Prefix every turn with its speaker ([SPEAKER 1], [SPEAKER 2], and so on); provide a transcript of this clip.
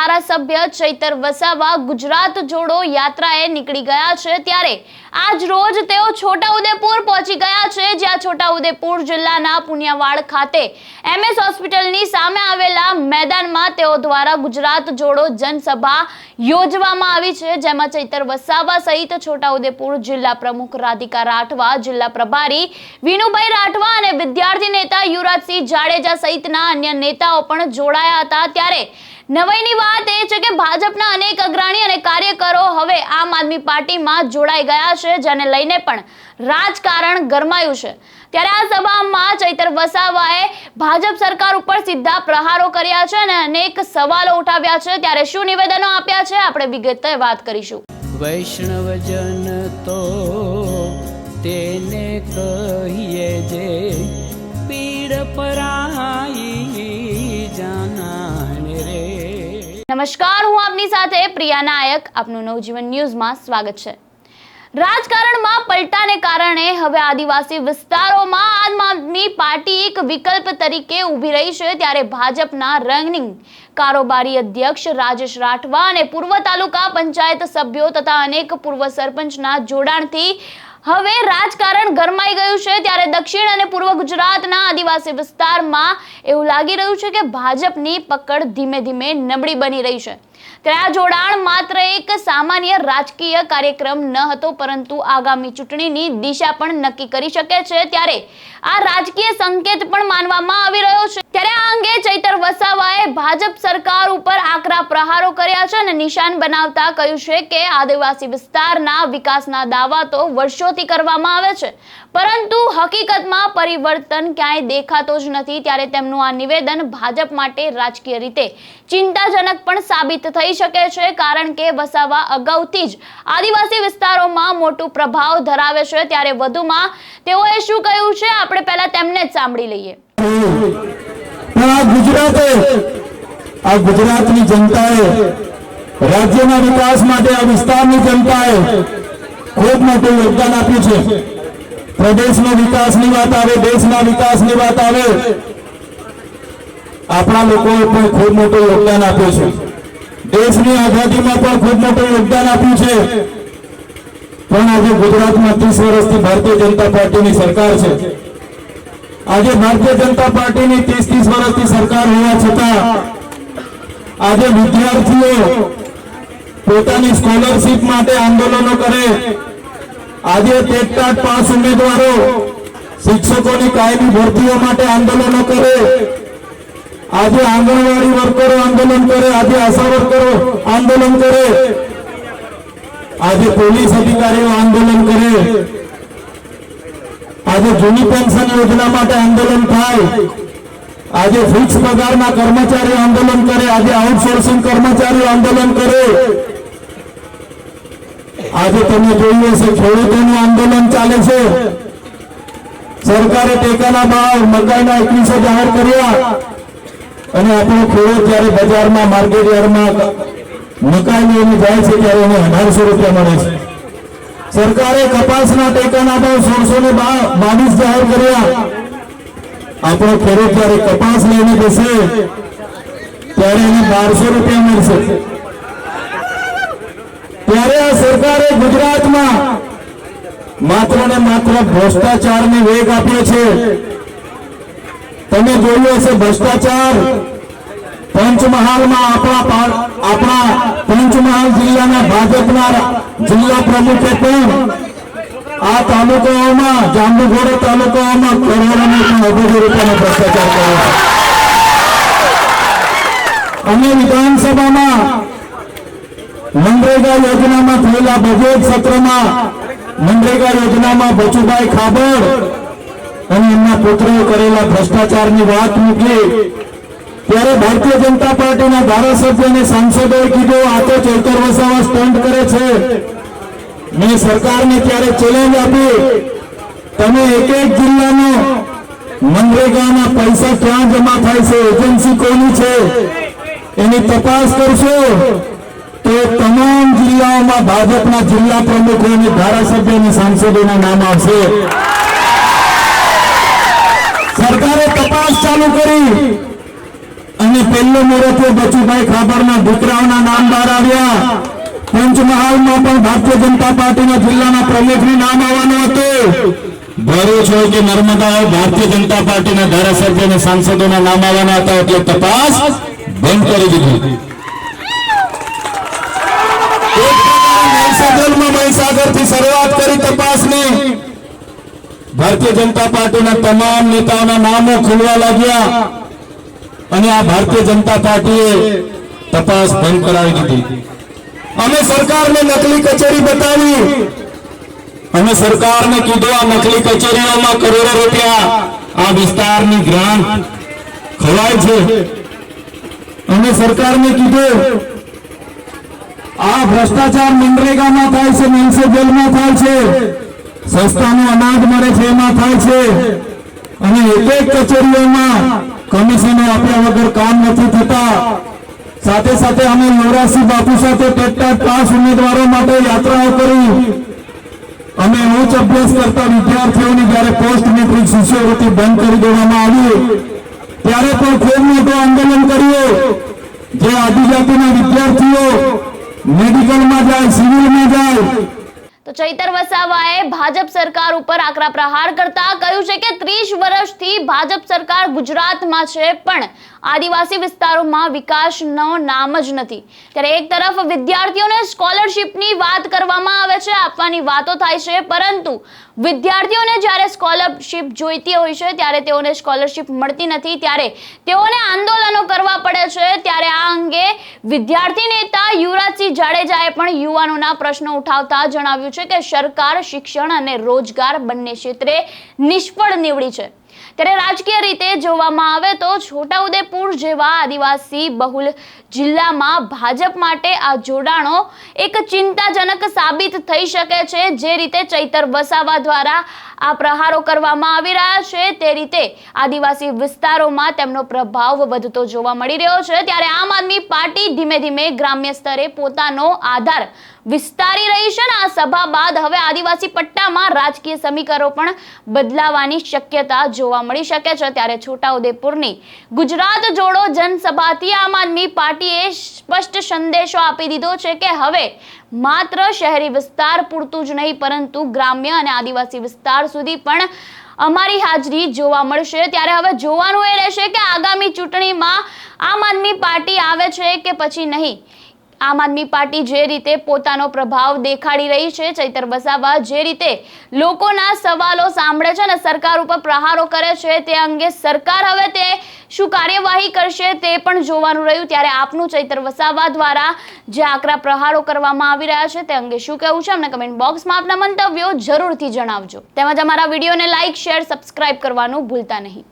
[SPEAKER 1] ધારાસભ્ય ચૈતર વસાવા ગુજરાત જોડો યાત્રાએ નીકળી ગયા છે ત્યારે આજ રોજ તેઓ છોટાઉદેપુર પહોંચી ગયા છે, જ્યાં છોટાઉદેપુર જિલ્લાના પુનિયાવાડ ખાતે એમએસ હોસ્પિટલની સામે આવેલા મેદાનમાં તેઓ દ્વારા ગુજરાત જોડો જનસભા યોજવામાં આવી છે, જેમાં ચૈતર વસાવા સહિત છોટાઉદેપુર જિલ્લા પ્રમુખ રાધિકા રાઠવા, જિલ્લા પ્રભારી વિનુભાઈ રાઠવા અને વિદ્યાર્થી નેતા યુવરાજસિંહ જાડેજા સહિતના અન્ય નેતાઓ પણ જોડાયા હતા. ત્યારે નવાઈની વાત એ છે કે ભાજપના અનેક અગ્રણી અને કાર્યકરો હવે આમ આદમી પાર્ટીમાં જોડાઈ ગયા છે, જેને લઈને પણ રાજકારણ ગરમાયું છે. ત્યારે આ સભામાં ચૈતર વસાવાએ ભાજપ સરકાર ઉપર સીધા પ્રહારો કર્યા છે અને અનેક સવાલો ઉઠાવ્યા છે. ત્યારે શું નિવેદનો આપ્યા છે? આપણે વિગતે વાત કરીશું.
[SPEAKER 2] વૈષ્ણવજન તો તેને કહીએ જે
[SPEAKER 1] નમસ્કાર, હું આપની સાથે પ્રિયા નાયક. આપનું નવજીવન ન્યૂઝમાં સ્વાગત છે. રાજકારણમાં પલટાને કારણે હવે આદિવાસી વિસ્તારોમાં આમ આદમી પાર્ટી એક વિકલ્પ તરીકે ઊભી રહી છે. ત્યારે ભાજપના રનિંગ કારોબારી અધ્યક્ષ રાજેશ રાઠવા અને પૂર્વ તાલુકા પંચાયત સભ્યો તથા અનેક પૂર્વ સરપંચના જોડાણથી હવે રાજકારણ ગરમાઈ ગયું છે ત્યારે દક્ષિણ અને પૂર્વ ગુજરાતના આદિવાસી વિસ્તારમાં એવું લાગી રહ્યું છે કે ભાજપની પકડ ધીમે ધીમે નબળી બની રહી છે. ત્યારે આ જોડાણ માત્ર એક સામાન્ય રાજકીય કાર્યક્રમ ન હતો, પરંતુ આગામી ચૂંટણીની દિશા પણ નક્કી કરી શકે છે. ત્યારે આ રાજકીય સંકેત પણ માનવામાં આવી રહ્યો છે. ત્યારે આ અંગે ચૈતર વસાવાએ ભાજપ સરકાર ઉપર આકરા પ્રહારો કર્યા છે અને નિશાન બનાવતા કહ્યું છે કે આદિવાસી વિસ્તારના વિકાસના દાવા તો વર્ષોથી કરવામાં આવે છે. પરંતુ હકીકતમાં પરિવર્તન ક્યાંય દેખાતો જ નથી. ત્યારે તેમનું આ નિવેદન ભાજપ માટે રાજકીય રીતે ચિંતાજનક પણ સાબિત થઈ શકે છે, કારણ કે વસાવા અગાઉથી જ આદિવાસી વિસ્તારોમાં મોટું પ્રભાવ ધરાવે છે. ત્યારે વધુમાં તેઓએ શું કહ્યું છે? આપણે પહેલા તેમને જ સાંભળી લઈએ.
[SPEAKER 3] ગુજરાતે, આ ગુજરાતની જનતાએ, રાજ્યના વિકાસ માટે આ વિસ્તારની જનતાએ ખૂબ મોટું યોગદાન આપ્યું છે. પ્રદેશનો વિકાસની વાત આવે, દેશના વિકાસની વાત આવે આપણા લોકોએ પણ ખૂબ મોટું યોગદાન આપ્યું છે. દેશની આઝાદીમાં પણ ખૂબ મોટું યોગદાન આપ્યું છે. પણ આજે ગુજરાતમાં ત્રીસ વર્ષથી ભારતીય જનતા પાર્ટીની સરકાર છે. આજે ભારતીય જનતા પાર્ટીની ત્રીસ ત્રીસ વર્ષથી સરકાર હોવા છતાં આજે વિદ્યાર્થીઓ પોતાની સ્કોલરશીપ માટે આંદોલનો કરે. આજે ટેટટાટ પાસ ઉમેદવારો શિક્ષકોની કાયમી ભરતીઓ માટે આંદોલનો કરે. આજે આંગણવાડી વર્કરો આંદોલન કરે, આજે આશા વર્કરો આંદોલન કરે. આજે પોલીસ અધિકારીઓ આંદોલન કરે. આજે જૂની પેન્શન યોજના માટે આંદોલન થાય. આજે ફિક્સ પગારના કર્મચારીઓ આંદોલન કરે, આજે આઉટસોર્સિંગ કર્મચારીઓ આંદોલન કરે. આજે તમે જોયું હશે, ખેડૂતોનું આંદોલન ચાલે છે. સરકારે ટેકાના ભાવ, મકાઈના એકવીસો જાહેર કર્યા. અને આપણો ખેડૂત જ્યારે બજારમાં માર્કેટ યાર્ડમાં મકાઈ લઈને જાય છે ત્યારે એને અઢારસો રૂપિયા મળે છે. સરકારે કપાસના ટેકાના ભાવ સોળસો ને બાવીસ જાહેર કર્યા. આપણો ખેડૂત જયારે કપાસ લઈને બેસે, ત્યારે એને બારસો રૂપિયા મળશે. ત્યારે આ સરકારે ગુજરાતમાં માત્ર ને માત્ર ભ્રષ્ટાચારને વેગ આપ્યો છે. તમે જોયું હશે ભ્રષ્ટાચાર? પંચમહાલમાં આપણા આપણા પંચમહાલ જિલ્લાના ભાજપના જિલ્લા પ્રમુખે પણ આ તાલુકાઓમાં, જાંબુઘોડા તાલુકાઓમાં કરોડોનો પણ રૂપિયાનો ભ્રષ્ટાચાર કર્યો અને વિધાનસભામાં મનરેગા યોજનામાં થયેલા બજેટ સત્રમાં મનરેગા યોજનામાં બચુભાઈ ખાબડ અને એમના પુત્રોએ કરેલા ભ્રષ્ટાચારની વાત મૂકી ત્યારે ભારતીય જનતા પાર્ટીના ધારાસભ્ય અને સાંસદોએ કીધું, આ તો ચૈતર વસાવા સ્ટન્ટ કરે છે. મેં સરકારને ત્યારે ચેલેન્જ આપી, તમે એક એક જિલ્લાનો મનરેગાના પૈસા ક્યાં જમા થાય છે? એજન્સી કોની છે? એની તપાસ કરશો? તો તમામ જિલ્લાઓમાં ભાજપના જિલ્લા પ્રમુખો અને ધારાસભ્ય અને સાંસદોના નામ આવશે. સરકારે તપાસ ચાલુ કરી. અને પહેલો મુહૂર્તે બચુભાઈ ખાબરના દીકરાઓના નામ બહાર આવ્યા. પંચમહાલમાં પણ ભારતીય જનતા પાર્ટીના જિલ્લાના પ્રમુખનું નામ આવવાનું હતું. ભરૂચ હોય કે નર્મદા હોય ભારતીય જનતા પાર્ટીના ધારાસભ્ય અને સાંસદોના નામ આવવાના હતા એટલે તપાસ બંધ કરી દીધી. મહીસાગરથી શરૂઆત કરી તપાસની. ભારતીય જનતા પાર્ટીના તમામ નેતાઓના નામો ખુલવા લાગ્યા અને આ ભારતીય જનતા પાર્ટીએ તપાસ બંધ કરાવી દીધી. અમે સરકારને નકલી કચેરી બતાવી અમે સરકારને કીધું, આ નકલી કચેરીઓમાં કરોડો રૂપિયા આ વિસ્તારની ગ્રાન્ટ ખવાય છે. અમે સરકારને કીધું, આ ભ્રષ્ટાચાર મનરેગામાં થાય છે મ્યુનિસિપલમાં થાય છે. સસ્તાનું અનાજ મળે છે, એમાં થાય છે. અને એક એક કચેરીઓમાં કમિશનો આપ્યા વગર કામ નથી થતા. સાથે સાથે અમે નવરાશી બાપુ સાથે ટેટ પાસ ઉમેદવારો માટે યાત્રાઓ કરી. અમે ઉચ્ચ અભ્યાસ કરતા વિદ્યાર્થીઓની જ્યારે પોસ્ટ મેટ્રિક શિષ્યવૃત્તિ બંધ કરી દેવામાં આવી, ત્યારે પણ ખૂબ મોટું આંદોલન કર્યું. જે આદિજાતિના વિદ્યાર્થીઓ મેડિકલમાં જાય, સિવિલમાં જાય
[SPEAKER 1] ચૈતર વસાવાએ ભાજપ સરકાર ઉપર આકરા પ્રહાર કરતા કહ્યું છે કે ત્રીસ વર્ષથી ભાજપ સરકાર ગુજરાતમાં છે, પણ આદિવાસી વિસ્તારોમાં વિકાસનો નામ જ નથી. ત્યારે એક તરફ વિદ્યાર્થીઓને સ્કોલરશિપની વાત કરવામાં આવે છે, આપવાની વાતો થાય છે, પરંતુ વિદ્યાર્થીઓને જ્યારે સ્કોલરશિપ જોઈતી હોય છે, ત્યારે તેઓને સ્કોલરશિપ મળતી નથી. ત્યારે તેઓને આંદોલનો કરવા પડે છે. ત્યારે આ અંગે વિદ્યાર્થી નેતા યુવરાજસિંહ જાડેજાએ પણ યુવાનોના પ્રશ્નો ઉઠાવતા જણાવ્યું છે કે સરકાર શિક્ષણ અને રોજગાર બંને ક્ષેત્રે નિષ્ફળ નીવડી છે. ત્યારે રાજકીય રીતે જોવામાં આવે તો છોટાઉદેપુર જેવા આદિવાસી બહુલ જિલ્લામાં ભાજપ માટે આ જોડાણો એક ચિંતાજનક સાબિત થઈ શકે છે, જે રીતે ચૈતર વસાવા દ્વારા આ પ્રહારો કરવામાં આવી રહ્યા છે. તે રીતે આદિવાસી વિસ્તારોમાં તેમનો પ્રભાવ વધતો જોવા મળી રહ્યો છે. ત્યારે આમ આદમી પાર્ટી ધીમે ધીમે ગ્રામ્ય સ્તરે પોતાનો આધાર વિસ્તારી રહી છે ને આ સભા બાદ હવે આદિવાસી પટ્ટામાં રાજકીય સમીકરણો પણ બદલાવાની શક્યતા જોવા મળી શકે છે. ત્યારે છોટાઉદેપુરની ગુજરાત જોડો જનસભાથી આમ આદમી પાર્ટીએ સ્પષ્ટ સંદેશો આપી દીધો છે કે હવે માત્ર શહેરી વિસ્તાર પૂરતું જ નહીં, પરંતુ ગ્રામ્ય અને આદિવાસી વિસ્તાર સુધી પણ અમારી હાજરી જોવા મળશે. ત્યારે હવે જોવાનું એ રહેશે કે આગામી ચૂંટણીમાં આમ આદમી પાર્ટી આવે છે કે પછી નહીં? આમ આદમી પાર્ટી જે રીતે પોતાનો પ્રભાવ દેખાડી રહી છે, ચૈતર વસાવા જે રીતે લોકોના સવાલો સાંભળે છે અને સરકાર ઉપર પ્રહારો કરે છે, તે અંગે સરકાર હવે તે શું કાર્યવાહી કરશે તે પણ જોવાનું રહ્યું. ત્યારે આપનું ચૈતર વસાવા દ્વારા જે આકરા પ્રહારો કરવામાં આવી રહ્યા છે, તે અંગે શું કહેવું છે, અમને કમેન્ટ બોક્સમાં આપના મંતવ્યો જરૂરથી જણાવજો. તેમજ અમારા વિડીયોને લાઇક શેર સબસ્ક્રાઇબ કરવાનું ભૂલતા નહીં.